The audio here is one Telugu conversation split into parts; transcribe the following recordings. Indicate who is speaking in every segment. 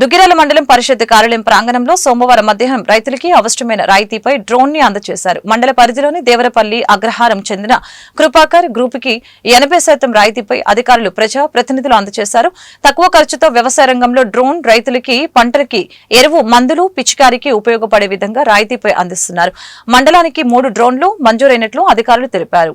Speaker 1: దుగ్గిరాల మండలం పరిషత్ కార్యాలయం ప్రాంగణంలో సోమవారం మధ్యాహ్నం రైతులకి అవసరమైన రాయితీపై డ్రోన్ని అందజేశారు. మండల పరిధిలోని దేవరపల్లి అగ్రహారం చెందిన కృపాకర్ గ్రూప్కి ఎనభై శాతం రాయితీపై అధికారులు ప్రజా ప్రతినిధులు అందజేశారు. తక్కువ ఖర్చుతో వ్యవసాయ రంగంలో డ్రోన్ రైతులకి పంటలకి ఎరువు మందులు పిచికారికి ఉపయోగపడే విధంగా రాయితీపై అందిస్తున్నారు. మండలానికి మూడు డ్రోన్లు మంజూరైనట్లు అధికారులు తెలిపారు.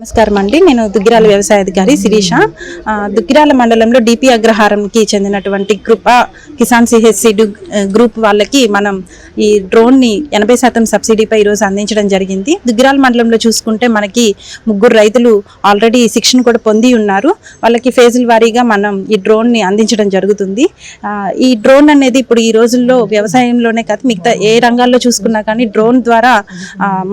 Speaker 2: నమస్కారం అండి. నేను దుగ్గిరాల వ్యవసాయ అధికారి శిరీష. దుగ్గిరాల మండలంలో డిపి అగ్రహారంకి చెందినటువంటి కృప కిసాన్ సిహెచ్సి గ్రూప్ వాళ్ళకి మనం ఈ డ్రోన్ని ఎనభై శాతం సబ్సిడీపై ఈరోజు అందించడం జరిగింది. దుగ్గిరాల మండలంలో చూసుకుంటే మనకి ముగ్గురు రైతులు ఆల్రెడీ శిక్షణ కూడా పొంది ఉన్నారు. వాళ్ళకి ఫేజుల వారీగా మనం ఈ డ్రోన్ని అందించడం జరుగుతుంది. ఈ డ్రోన్ అనేది ఇప్పుడు ఈ రోజుల్లో వ్యవసాయంలోనే కాదు మిగతా ఏ రంగాల్లో చూసుకున్నా కానీ డ్రోన్ ద్వారా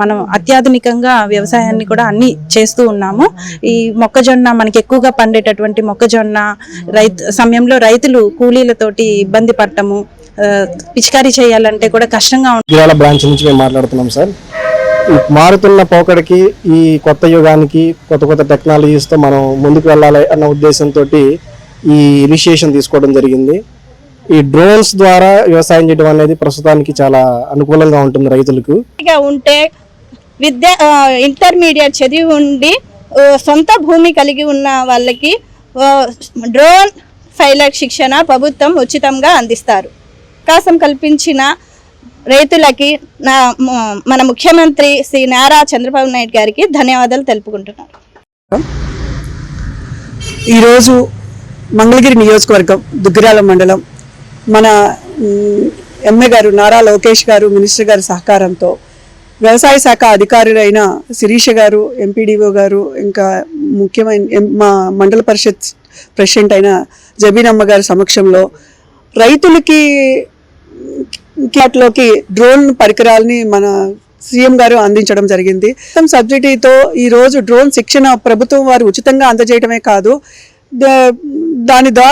Speaker 2: మనం అత్యాధునికంగా వ్యవసాయాన్ని కూడా అన్ని చేస్తూ ఉన్నాము. ఈ మొక్కజొన్న మనకి ఎక్కువగా పండేటటువంటి మొక్కజొన్న రైతు సమయంలో రైతులు కూలీలతోటి ఇబ్బంది పడటము పిచికారీ చేయాలంటే కూడా కష్టంగా ఉంటుంది
Speaker 3: బ్రాంచ్ నుంచి మేము మాట్లాడుతున్నాం సార్. మారుతున్న పోకడికి ఈ కొత్త యుగానికి కొత్త కొత్త టెక్నాలజీస్తో మనం ముందుకు వెళ్ళాలి అన్న ఉద్దేశంతో ఈ ఇనిషియేషన్ తీసుకోవడం జరిగింది. ఈ డ్రోన్స్ ద్వారా వ్యవసాయం చేయడం అనేది ప్రస్తుతానికి చాలా అనుకూలంగా ఉంటుంది రైతులకు.
Speaker 4: ఉంటే విద్య ఇంటర్మీడియట్ చదివి ఉండి సొంత భూమి కలిగి ఉన్న వాళ్ళకి డ్రోన్ ఫైలర్ శిక్షణ ప్రభుత్వం ఉచితంగా అందిస్తారు. అవకాశం కల్పించిన రైతులకి నా మన ముఖ్యమంత్రి శ్రీ నారా చంద్రబాబు నాయుడు గారికి ధన్యవాదాలు తెలుపుకుంటున్నాను.
Speaker 5: ఈరోజు మంగళగిరి నియోజకవర్గం దుగ్గిరాల మండలం మన ఎమ్మె గారు నారా లోకేష్ గారు మినిస్టర్ గారి సహకారంతో వ్యవసాయ శాఖ అధికారులైన శిరీష గారు ఎంపీడీఓ గారు ఇంకా ముఖ్యమైన ఎం- మా మండల పరిషత్ ప్రెసిడెంట్ అయిన జబీనమ్మ గారి సమక్షంలో రైతులకి క్యాట్లోకి డ్రోన్ పరికరాలని మన సీఎం గారు అందించడం జరిగింది. మొత్తం సబ్సిడీతో ఈ రోజు డ్రోన్ శిక్షణ ప్రభుత్వం వారు ఉచితంగా అందజేయడమే కాదు. దా- దాని ద్వారా